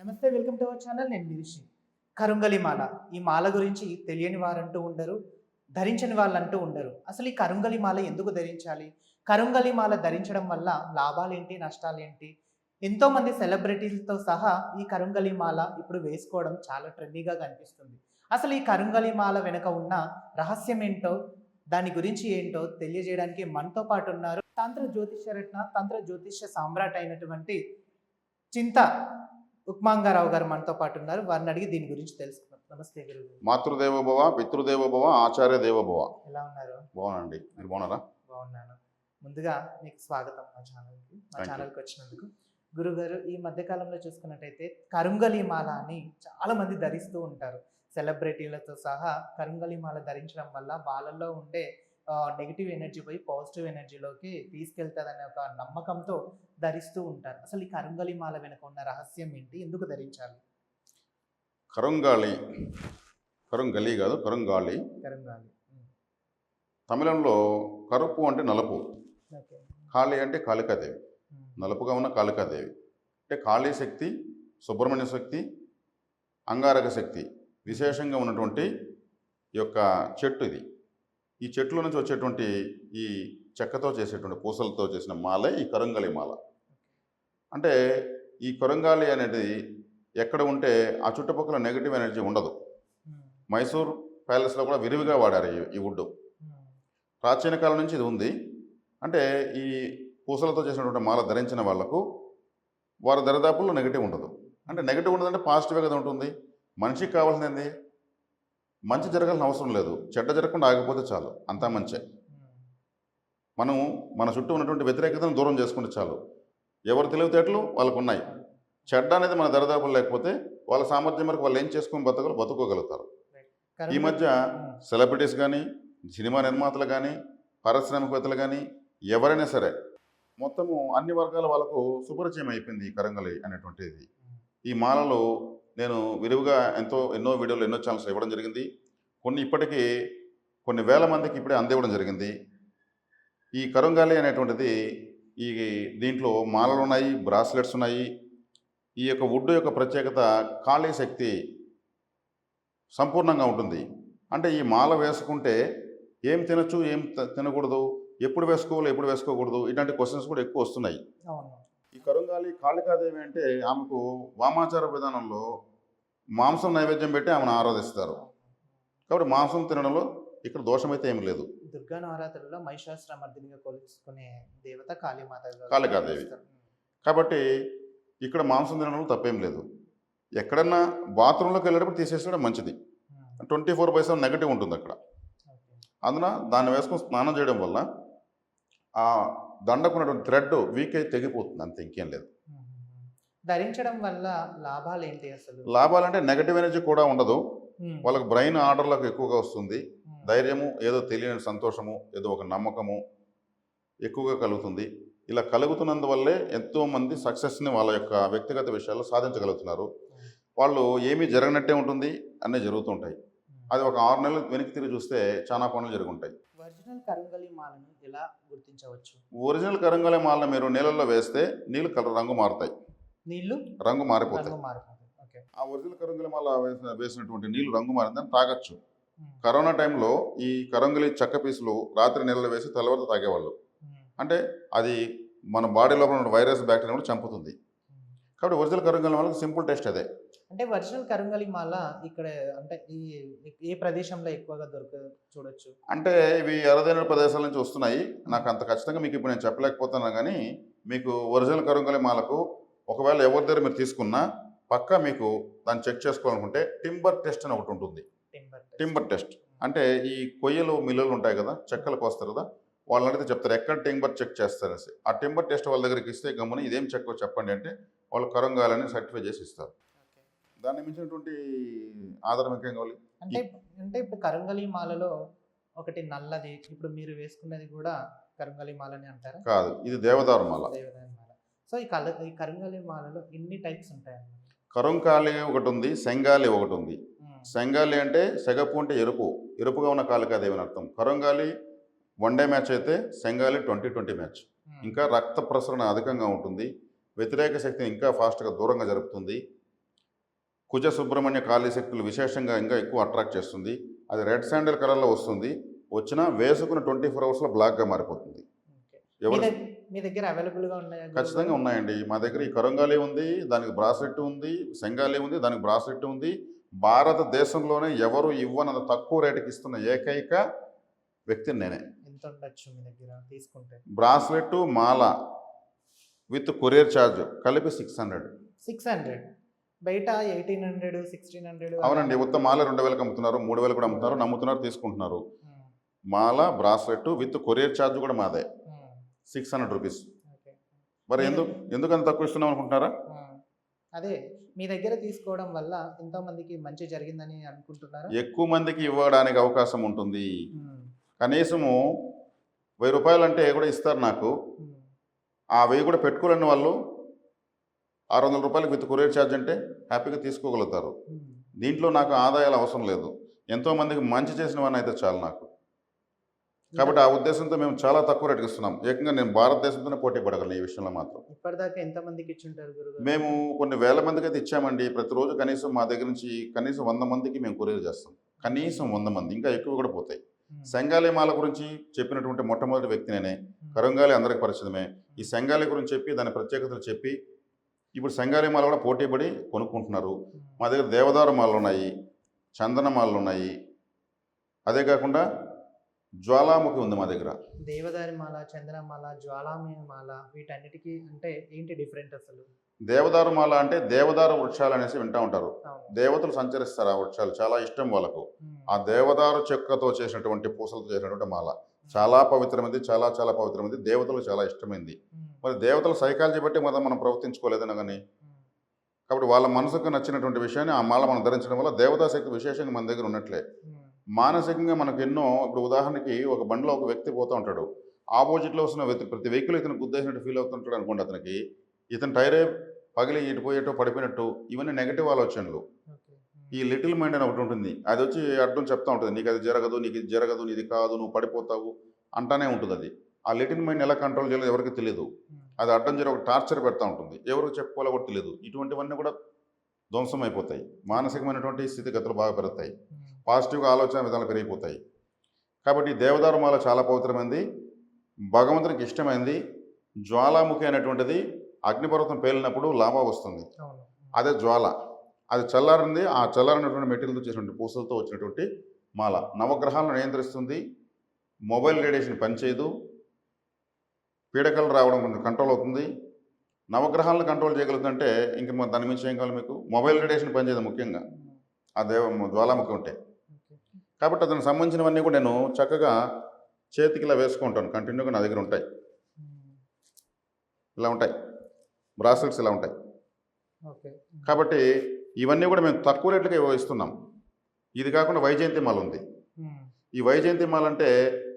నమస్తే welcome to our channel. నేను నిరిషి కరుంగలి మాల. ఈ మాల గురించి తెలియని వారంటూ ఉండరు ధరించని వాళ్ళంటూ ఉండరు. అసలు ఈ కరుంగలి మాల ఎందుకు ధరించాలి? కరుంగలి మాల ధరించడం వల్ల లాభాలేంటి నష్టాలేంటి? ఎంతోమంది సెలబ్రిటీలతో సహా ఈ కరుంగలి మాల ఇప్పుడు వేసుకోవడం చాలా ట్రెండీగా కనిపిస్తుంది. అసలు ఈ కరుంగలి మాల వెనుక ఉన్న రహస్యం ఏంటో దాని గురించి ఏంటో తెలియజేయడానికి మనతో పాటు ఉన్నారు తంత్ర జ్యోతిష్య రత్న తంత్ర జ్యోతిష్య సామ్రాట్ అయినటువంటి చింత ఉక్మాంగారావు గారు మనతో పాటు ఉన్నారు. వారిని అడిగి దీని గురించి తెలుసుకుందాం. నమస్తే గురువు. మాతృదేవోభవ పితృదేవోభవ ఆచార్య దేవోభవ ఎలా ఉన్నారు? బాగునండి మీరు బాగున్నారా? బాగున్నాను. ముందుగా మీకు స్వాగతం మా ఛానల్కి. మా. ఛానల్కి వచ్చినందుకు. గురుగారు ఈ మధ్యకాలంలో చూసుకున్నట్టయితే కరుంగలి మాల అని చాలా మంది ధరిస్తూ ఉంటారు. సెలబ్రిటీలతో సహా కరుంగలి మాల ధరించడం వల్ల వాళ్ళల్లో ఉండే నెగిటివ్ ఎనర్జీ పోయి పాజిటివ్ ఎనర్జీలోకి తీసుకెళ్తుందనే ఒక నమ్మకంతో ధరిస్తూ ఉంటారు. అసలు ఈ కరుంగలి మాల వెనుక ఉన్న రహస్యం ఏంటి? ఎందుకు ధరించాలి? కరుంగాళి కరుంగలి కాదు కరుంగాళి. కరుంగాలి తమిళంలో కరుపు అంటే నలుపు. కాళి అంటే కాళికాదేవి. నలుపుగా ఉన్న కాళికాదేవి. అంటే కాళీ శక్తి సుబ్రహ్మణ్య శక్తి అంగారక శక్తి. విశేషంగా ఉన్నటువంటి ఈ యొక్క చెట్టు ఇది. ఈ చెట్టులో నుంచి వచ్చేటువంటి ఈ చెక్కతో చేసేటువంటి పూసలతో చేసిన మాలే ఈ కరుంగళి మాల. అంటే ఈ కొరంగాలి అనేది ఎక్కడ ఉంటే ఆ చుట్టుపక్కల నెగిటివ్ ఎనర్జీ ఉండదు. మైసూర్ ప్యాలెస్లో కూడా విరివిగా వాడారు ఈ- ఈ వుడ్. ప్రాచీన కాలం నుంచి ఇది ఉంది. అంటే ఈ పూసలతో చేసినటువంటి మాల ధరించిన వాళ్ళకు వారి దరిదాపుల్లో నెగిటివ్ ఉండదు. అంటే నెగిటివ్ ఉండదంటే పాజిటివ్ కదా ఉంటుంది. మనిషికి కావాల్సింది ఏంది? మంచి జరగాల్సిన అవసరం లేదు. చెడ్డ జరగకుండా ఆగిపోతే చాలు. అంతా మంచే. మనం మన చుట్టూ ఉన్నటువంటి వ్యతిరేకతను దూరం చేసుకుంటే చాలు. ఎవరి తెలివితేటలు వాళ్ళకు ఉన్నాయి చెడ్డ అనేది మన దరిదాపులు లేకపోతే వాళ్ళ సామర్థ్యం వరకు వాళ్ళు ఏం చేసుకుని బతకలు బతుకోగలుగుతారు. ఈ మధ్య సెలబ్రిటీస్ కానీ సినిమా నిర్మాతలు కానీ పారిశ్రామికవేత్తలు కానీ ఎవరైనా సరే మొత్తము అన్ని వర్గాల వాళ్ళకు సుపరిచయం అయిపోయింది ఈ కరంగలి అనేటువంటిది. ఈ మాలలో నేను విరివిగా ఎంతో ఎన్నో వీడియోలు ఎన్నో ఛానల్స్ ఇవ్వడం జరిగింది. కొన్ని ఇప్పటికీ కొన్ని వేల మందికి ఇప్పుడే అందివ్వడం జరిగింది. ఈ కరంగాలి అనేటువంటిది ఈ దీంట్లో మాలలు ఉన్నాయి బ్రాస్లెట్స్ ఉన్నాయి. ఈ యొక్క వుడ్ యొక్క ప్రత్యేకత ఖాళీ శక్తి సంపూర్ణంగా ఉంటుంది. అంటే ఈ మాల వేసుకుంటే ఏం తినచ్చు ఏం తినకూడదు ఎప్పుడు వేసుకోవాలి ఎప్పుడు వేసుకోకూడదు ఇలాంటి క్వశ్చన్స్ కూడా ఎక్కువ వస్తున్నాయి. ఈ కరుంగాలి కాళికాదేవి అంటే ఆమెకు వామాచార విధానంలో మాంసం నైవేద్యం పెట్టి ఆమెను ఆరాధిస్తారు. కాబట్టి మాంసం తినడంలో ఇక్కడ దోషమైతే ఏమి లేదు. దుర్గా నవరాత్రులలో మహిషాసురమర్దినిగా కొలుచుకునే దేవత కాళీమాత కాళికాదేవి. కాబట్టి ఇక్కడ మాంసం తినడంలో తప్పేం లేదు. ఎక్కడన్నా బాత్రూంలోకి వెళ్ళేటప్పుడు తీసేసుకోవడం మంచిది. Twenty four by seven negative ఉంటుంది అక్కడ. అందున దాన్ని వేసుకొని స్నానం చేయడం వల్ల ఆ దండకున్నటువంటి థ్రెడ్ వీక్ అయి తెగిపోతుంది. అంతే ఇంకేం లేదు. ధరించడం వల్ల లాభాలు ఏంటి అసలు? లాభాలంటే నెగటివ్ ఎనర్జీ కూడా ఉండదు. వాళ్ళకి బ్రెయిన్ ఆర్డర్లకు ఎక్కువగా వస్తుంది. ధైర్యము ఏదో తెలియని సంతోషము ఏదో ఒక నమ్మకము ఎక్కువగా కలుగుతుంది. ఇలా కలుగుతున్నందువల్లే ఎంతోమంది సక్సెస్ని వాళ్ళ యొక్క వ్యక్తిగత విషయాల్లో సాధించగలుగుతున్నారు. వాళ్ళు ఏమీ జరగనట్టే ఉంటుంది అన్నీ జరుగుతుంటాయి. అది ఒక ఆరు నెలలు వెనక్కి తిరిగి చూస్తే చాలా పనులు జరుగుంటాయి. ఒరిజినల్ కరుంగలి మాలను ఎలా గుర్తించవచ్చు? ఒరిజినల్ కరంగల మాలను మీరు నీళ్ళల్లో వేస్తే నీళ్ళు కలర్ రంగు మారుతాయి. నీళ్ళు రంగు మారిపోతాయి. ఆ ఒరిజినల్ కరంగలి మాల వేసిన వేసినటువంటి నీళ్ళు రంగు మారిందని తాగొచ్చు. కరోనా టైంలో ఈ కరంగలి చెక్క పీసులు రాత్రి నీళ్ళలో వేసి తెల్లవారితో తాగేవాళ్ళు. అంటే అది మన బాడీ లోపల ఉన్న వైరస్ బ్యాక్టీరియా కూడా చంపుతుంది. కాబట్టి ఒరిజినల్ కరంగలి వాళ్ళకి సింపుల్ టెస్ట్ అదే. అంటే ఒరిజినల్ కరుంగలి మాల ఇక్కడ అంటే ఈ ఏ ప్రదేశంలో ఎక్కువగా దొరక చూడొచ్చు? అంటే ఇవి అరుదైన ప్రదేశాల నుంచి వస్తున్నాయి. నాకు అంత ఖచ్చితంగా మీకు ఇప్పుడు నేను చెప్పలేకపోతున్నాను కానీ మీకు ఒరిజినల్ కరంగలి మాలకు ఒకవేళ ఎవరి దగ్గర మీరు తీసుకున్నా పక్కా మీకు దాన్ని చెక్ చేసుకోవాలనుకుంటే టింబర్ టెస్ట్ అని ఒకటి ఉంటుంది. Timber test. అంటే ఈ కొయ్యలు మిల్లులు ఉంటాయి కదా చెక్కలకు వస్తారు కదా వాళ్ళని అడిగితే చెప్తారు ఎక్కడ టింబర్ చెక్ చేస్తారనేసి. ఆ టింబర్ టెస్ట్ వాళ్ళ దగ్గరికి ఇస్తే గమ్మున ఇదేం చెక్ చెప్పండి అంటే వాళ్ళు కరంగాలని సర్టిఫై చేసి ఇస్తారు. దాన్ని మించినటువంటి ఆధారం ఇంకేం కావాలి? అంటే అంటే ఇప్పుడు కరుంగలి మాలలో ఒకటి నల్లది ఇప్పుడు మీరు వేసుకున్నది కూడా కరుంగలి మాలని అంటారా? కాదు ఇది దేవదారు మాల మాల సో ఈ కల ఈ కరుంగలి మాలలో ఎన్ని టైప్స్ ఉంటాయి అన్నమాట కరుంకాలి ఒకటి ఉంది సెంగాలి ఒకటి ఉంది. సెంగాలి అంటే సెగపు అంటే ఎరుపు. ఎరుపుగా ఉన్న కాలికాదేవి అని అర్థం? కరుంగాలి వన్ డే మ్యాచ్ అయితే సెంగాలి ట్వంటీ ట్వంటీ మ్యాచ్. ఇంకా రక్త ప్రసరణ అధికంగా ఉంటుంది. వ్యతిరేక శక్తిని ఇంకా ఫాస్ట్గా దూరంగా జరుపుతుంది. కుజ సుబ్రహ్మణ్య కాళీ శక్తులు విశేషంగా ఇంకా ఎక్కువ అట్రాక్ట్ చేస్తుంది. అది రెడ్ శాండల్ కలర్లో వస్తుంది. వచ్చినా వేసుకున్న ట్వంటీ ఫోర్ అవర్స్లో బ్లాక్గా మారిపోతుంది. మీ ఎవరు దగ్- మీ దగ్గర అవైలబుల్గా ఉన్నాయా ఖచ్చితంగా? ఉన్నాయండి. మా దగ్గర ఈ కరంగాలి ఉంది దానికి బ్రాస్లెట్ ఉంది సెంగాలి ఉంది దానికి బ్రాస్లెట్ ఉంది. భారతదేశంలోనే ఎవరు ఇవ్వనంత తక్కువ రేటుకి ఇస్తున్న ఏకైక వ్యక్తిని నేనే. ఎంత ఉండొచ్చు మీ దగ్గర తీసుకుంటే? బ్రాస్లెట్ మాల విత్ కొరియర్ ఛార్జ్ కలిపి సిక్స్ హండ్రెడ్. Six hundred. బయట ఎయిటీన్ హండ్రెడ్ సిక్స్టీన్ హండ్రెడ్ అవునండి ఉత్త మాల రెండు వేలకు అమ్ముతున్నారు మూడు వేలు కూడా అమ్ముతున్నారు నమ్ముతున్నారు తీసుకుంటున్నారు. మాల బ్రాస్లెట్ విత్ కొరియర్ ఛార్జ్ కూడా మాదే. Six hundred rupees. మరి ఎందుకు ఎందుకు అంత తక్కువ ఇస్తున్నాం అనుకుంటున్నారా? అదే మీ దగ్గర తీసుకోవడం వల్ల ఎంతో మందికి మంచి జరిగిందని అనుకుంటున్నారా? ఎక్కువ మందికి ఇవ్వడానికి అవకాశం ఉంటుంది. కనీసము వెయ్యి రూపాయలు అంటే కూడా ఇస్తారు నాకు. ఆ వెయ్యి కూడా పెట్టుకోలేని వాళ్ళు ఆరు వందల రూపాయలకి విత్ కొరియర్ ఛార్జ్ అంటే హ్యాపీగా తీసుకోగలుగుతారు. ఉమ్. దీంట్లో నాకు ఆదాయాలు అవసరం లేదు. ఎంతో మందికి మంచి చేసిన వాడిని అయితే చాలు నాకు. కాబట్టి ఆ ఉద్దేశంతో మేము చాలా తక్కువ రేటుకి ఇస్తున్నాం. ఏకంగా నేను భారతదేశంతోనే పోటీ పడగలను ఈ విషయంలో మాత్రం. ఇప్పటిదాకా ఎంత మందికి ఇచ్చుంటారు మేము కొన్ని వేల మందికి అయితే ఇచ్చామండి. ప్రతిరోజు కనీసం మా దగ్గర నుంచి కనీసం వంద మందికి మేము కొరియర్ చేస్తాం. కనీసం వంద మంది ఇంకా ఎక్కువ కూడా పోతాయి. ఉమ్, సంగాలి మాల గురించి చెప్పినటువంటి మొట్టమొదటి వ్యక్తి నేనే. కరంగాలి అందరికి పరిచితమే ఈ సంగాలి గురించి చెప్పి దాని ప్రత్యేకతలు చెప్పి ఇప్పుడు సంగాలి మాల కూడా పోటీ పడి కొనుక్కుంటున్నారు. మా దగ్గర దేవదారు మాలలు ఉన్నాయి చందన మాలలు ఉన్నాయి. అదే కాకుండా జ్వాలాముఖి ఉంది మా దగ్గర. దేవదారి మాల చంద్రమాల జ్వాలామయ మాల వీటన్నిటికీ అంటే ఏంటి డిఫరెంట్ అసలు? దేవదారు మాల అంటే దేవదారు వృక్షాలు అనేసి వింటూ ఉంటారు. దేవతలు సంచరిస్తారు ఆ వృక్షాలు. చాలా ఇష్టం వాళ్ళకు. ఆ దేవదారు చెక్కతో చేసినటువంటి పూసలతో చేసినటువంటి మాల. చాలా పవిత్రమైంది చాలా చాలా పవిత్రమైంది. దేవతలకు చాలా ఇష్టమైంది. మరి దేవతల సైకాలజీ బట్టి మనం మనం ప్రవర్తించుకోలేదన్న కానీ కాబట్టి వాళ్ళ మనసుకు నచ్చినటువంటి విషయాన్ని ఆ మాల మనం ధరించడం వల్ల దేవతా శక్తి విశేషంగా మన దగ్గర ఉన్నట్లే. మానసికంగా మనకు ఎన్నో ఇప్పుడు ఉదాహరణకి ఒక బండిలో ఒక వ్యక్తి పోతూ ఉంటాడు. ఆపోజిట్లో వస్తున్న వ్యక్తి ప్రతి వెహికల్ ఇతను గుద్దేసినట్టు ఫీల్ అవుతుంటాడు అనుకోండి అతనికి. ఇతని టైరే పగిలి ఇటు పోయేటో పడిపోయినట్టు ఇవన్నీ నెగటివ్ ఆలోచనలు. ఈ లిటిల్ మైండ్ అని ఒకటి ఉంటుంది. అది వచ్చి అడ్డం చెప్తా ఉంటుంది. నీకు అది జరగదు నీకు ఇది జరగదు నీది కాదు నువ్వు పడిపోతావు అంటానే ఉంటుంది అది. ఆ లిటిల్ మైండ్ ఎలా కంట్రోల్ చేయాలో ఎవరికి తెలియదు అది అడ్డం జరిగి ఒక టార్చర్ పెడతా ఉంటుంది. ఎవరికి చెప్పుకోవాలో కూడా తెలియదు ఇటువంటివన్నీ కూడా ధ్వంసం అయిపోతాయి మానసికమైనటువంటి స్థితిగతులు బాగా పెరుగుతాయి. పాజిటివ్గా ఆలోచన విధానాలు పెరిగిపోతాయి. కాబట్టి దేవదారు మాల చాలా పవిత్రమైంది. భగవంతునికి ఇష్టమైంది. జ్వాలాముఖి అనేటువంటిది అగ్నిపర్వతం పేలినప్పుడు లాభా వస్తుంది. అదే జ్వాల. అది చల్లారింది. ఆ చల్లారినటువంటి మెటీరియల్తో చేసినటువంటి పూసలతో వచ్చినటువంటి మాల. నవగ్రహాలను నియంత్రిస్తుంది. మొబైల్ రేడియేషన్ పనిచేయదు పీడకలు రావడం కొంచెం కంట్రోల్ అవుతుంది. నవగ్రహాలను కంట్రోల్ చేయగలుగుతుందంటే ఇంక మరి దాని మించి ఏం కావాలి మీకు? మొబైల్ రేడియేషన్ పనిచేయదు ముఖ్యంగా. ఆ దేవ జ్వాలాముఖి ఉంటే. కాబట్టి దానికి సంబంధించినవన్నీ కూడా నేను చక్కగా చేతికి ఇలా వేసుకుంటాను. కంటిన్యూగా నా దగ్గర ఉంటాయి. ఇలా ఉంటాయి. బ్రాస్లెట్స్ ఇలా ఉంటాయి. కాబట్టి ఇవన్నీ కూడా మేము తక్కువ రేట్లకే ఇస్తున్నాం. ఇది కాకుండా వైజయంతి మాల ఉంది. ఈ వైజయంతి మాల అంటే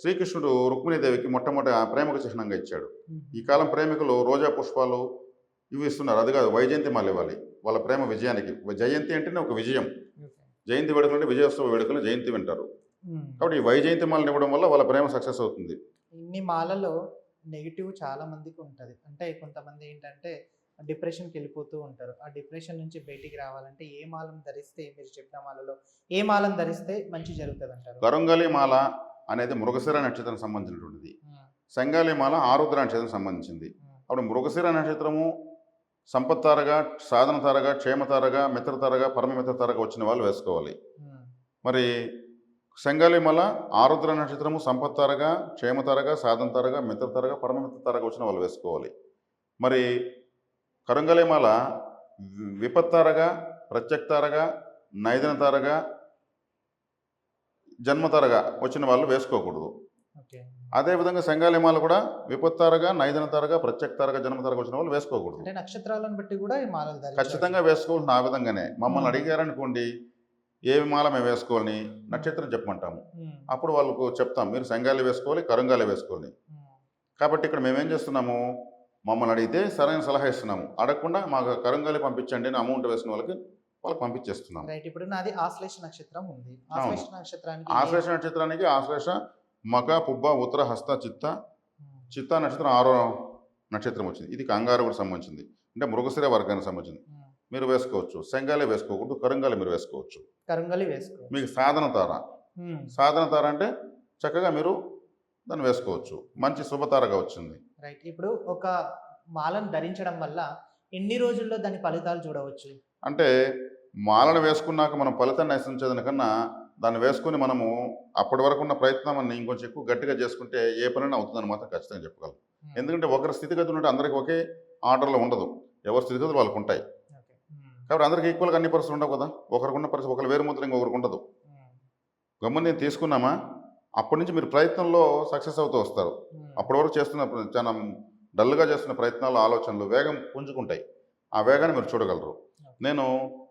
శ్రీకృష్ణుడు రుక్మిణీదేవికి మొట్టమొదటి ఆ ప్రేమకు చిహ్నంగా ఇచ్చాడు. ఈ కాలం ప్రేమికులు రోజా పుష్పాలు ఇవి ఇస్తున్నారు. అది కాదు వైజయంతి మాల ఇవ్వాలి. వాళ్ళ ప్రేమ విజయానికి. జయంతి అంటేనే ఒక విజయం. జయంతి వేడుకలు అంటే విజయోత్సవ వేడుకలు జయంతి వింటారు. కాబట్టి ఈ వైజయంతి మాలను ఇవ్వడం వల్ల వాళ్ళ ప్రేమ సక్సెస్ అవుతుంది. ఇన్ని మాలలో నెగిటివ్ చాలా మందికి ఉంటుంది. అంటే కొంతమంది ఏంటంటే డిప్రెషన్కి వెళ్ళిపోతూ ఉంటారు. ఆ డిప్రెషన్ నుంచి బయటికి రావాలంటే ఏ మాలను ధరిస్తే మీరు చెప్పిన మాలలో ఏ మాలను ధరిస్తే మంచి జరుగుతుంది అంటారు కరుంగలి మాల అనేది మృగశిర నక్షత్రం సంబంధించినటువంటిది. సంగాలి మాల ఆరుద్ర నక్షత్రం సంబంధించింది. అప్పుడు మృగశిర నక్షత్రము సంపత్తారగా సాధనతారగా క్షేమతారగా మిత్రతారగా పరమమిత్రతారగా వచ్చిన వాళ్ళు వేసుకోవాలి. మరి సంగాలి మల ఆరుద్ర నక్షత్రము సంపత్తారగా క్షేమతారగా సాధనతారగా మిత్రతారగా పరమమిత్రతారగా వచ్చిన వాళ్ళు వేసుకోవాలి. మరి కరంగలిమాల విపత్తారగా ప్రత్యక్తారగా నైదనతారగా జన్మతారగా వచ్చిన వాళ్ళు వేసుకోకూడదు. అదేవిధంగా సంగాలిమాల కూడా విపత్తారగా నైదనతారగా ప్రత్యక్తారగా జన్మతారగా వచ్చిన వాళ్ళు వేసుకోకూడదు. నక్షత్రాలను బట్టి కూడా ఖచ్చితంగా వేసుకోవాల్సిన ఆ విధంగానే. మమ్మల్ని. అడిగారనుకోండి ఏ మాల మేము వేసుకోవాలని నక్షత్రం చెప్పమంటాము. అప్పుడు వాళ్ళకు చెప్తాం మీరు సంగాలి వేసుకోవాలి కరంగాలి వేసుకోవాలి. కాబట్టి ఇక్కడ మేమేం చేస్తున్నాము? మమ్మల్ని అడిగితే సరైన సలహా ఇస్తున్నాము. అడగకుండా మాకు కరంగాలి పంపించండి అని అమౌంట్ వేసిన వాళ్ళకి వాళ్ళకి పంపించేస్తున్నాము. రైట్ ఇప్పుడు నాది ఆశ్లేష నక్షత్రం ఉంది. ఆశ్లేష నక్షత్రానికి ఆశ్లేష నక్షత్రానికి ఆశ్లేష మక పుబ్బ ఉత్తర హస్త చిత్త. చిత్త నక్షత్రం ఆరో నక్షత్రం వచ్చింది. ఇది కంగారుకు సంబంధించింది. అంటే మృగశిర వర్గానికి సంబంధించింది. మీరు వేసుకోవచ్చు. శంగాలే వేసుకోకూడదు కరుంగాలి మీరు వేసుకోవచ్చు. కరుంగలి వేసుకో మీకు సాధన తార. సాధన తార అంటే చక్కగా మీరు దాన్ని వేసుకోవచ్చు. మంచి శుభతారగా వచ్చింది. రైట్. ఇప్పుడు ఒక మాలను ధరించడం వల్ల ఎన్ని రోజుల్లో దాని ఫలితాలు చూడవచ్చు? అంటే మాలను వేసుకున్నాక మనం ఫలితాన్ని ఆశించేదానికన్నా దాన్ని వేసుకుని మనము అప్పటి వరకు ఉన్న ప్రయత్నం అన్ని ఇంకొంచెం ఎక్కువ గట్టిగా చేసుకుంటే ఏ పనైనా అవుతుందని మాత్రం ఖచ్చితంగా చెప్పగలం ఎందుకంటే ఒకరి స్థితిగతులు ఉంటే అందరికీ ఒకే ఆర్డర్లో ఉండదు. ఎవరి స్థితిగతులు వాళ్ళకు ఉంటాయి కాబట్టి అందరికీ ఈక్వల్గా అన్ని పరిస్థితులు ఉండవు కదా. ఒకరికి ఉన్న పరిస్థితి ఒకరు వేరు ముద్ర ఇంకొకరికి ఉండదు. గమ్మున నేను తీసుకున్నామా? అప్పటి నుంచి మీరు ప్రయత్నంలో సక్సెస్ అవుతూ వస్తారు. అప్పటి వరకు చేస్తున్న చాలా డల్గా చేస్తున్న ప్రయత్నాలు ఆలోచనలు వేగం పుంజుకుంటాయి. ఆ వేగాన్ని మీరు చూడగలరు. నేను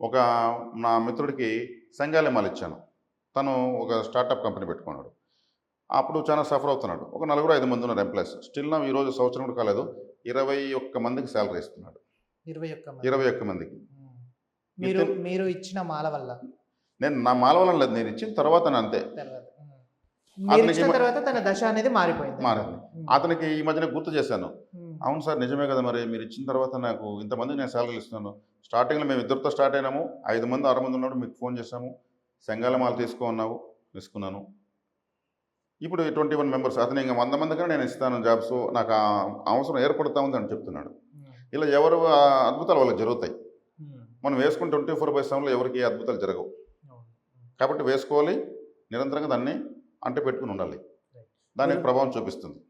ఒక నా మిత్రుడికి సంగాలిమాలు ఇచ్చాను. తను ఒక స్టార్టప్ కంపెనీ పెట్టుకున్నాడు. అప్పుడు చాలా సఫర్ అవుతున్నాడు. ఒక నలుగురు ఐదు మంది ఉన్నారు ఎంప్లాయీస్ స్టిల్ నా ఈరోజు సంవత్సరం కూడా కాలేదు. ఇరవై ఒక్క మందికి శాలరీ ఇస్తున్నాడు. ఇరవై ఒక్క. ఇరవై ఒక్క మందికి. మీరు మీరు ఇచ్చిన మాల వల్ల. నేను నా మాలవలం లేదు. నేను ఇచ్చిన తర్వాత అంతే. తర్వాత. తన దశ అనేది మారిపోయింది. మారింది. అతనికి ఈ మధ్యన గుర్తు చేశాను. అవును సార్ నిజమే కదా మరి. మీరు ఇచ్చిన తర్వాత నాకు ఇంతమందికి నేను శాలరీలు ఇస్తున్నాను. స్టార్టింగ్లో మేము ఇద్దరితో స్టార్ట్ అయినాము. ఐదు మంది ఆరు మంది ఉన్నప్పుడు మీకు ఫోన్ చేశాము. సంఘాల మాల తీసుకో అన్నావు. తీసుకున్నాను. ఇప్పుడు ట్వంటీ వన్ మెంబర్స్ అతను ఇంకా వంద మంది కన్నా నేను ఇస్తాను జాబ్స్ నాకు ఆ అవసరం ఏర్పడుతూ ఉంది అని చెప్తున్నాడు. ఇలా ఎవరు అద్భుతాలు వాళ్ళకి జరుగుతాయి. మనం వేసుకుని ట్వంటీ ఫోర్ బై సెవెన్లో ఎవరికి అద్భుతాలు జరగవు. కాబట్టి వేసుకోవాలి నిరంతరంగా దాన్ని అంటి పెట్టుకుని ఉండాలి దానికి ప్రభావం చూపిస్తుంది.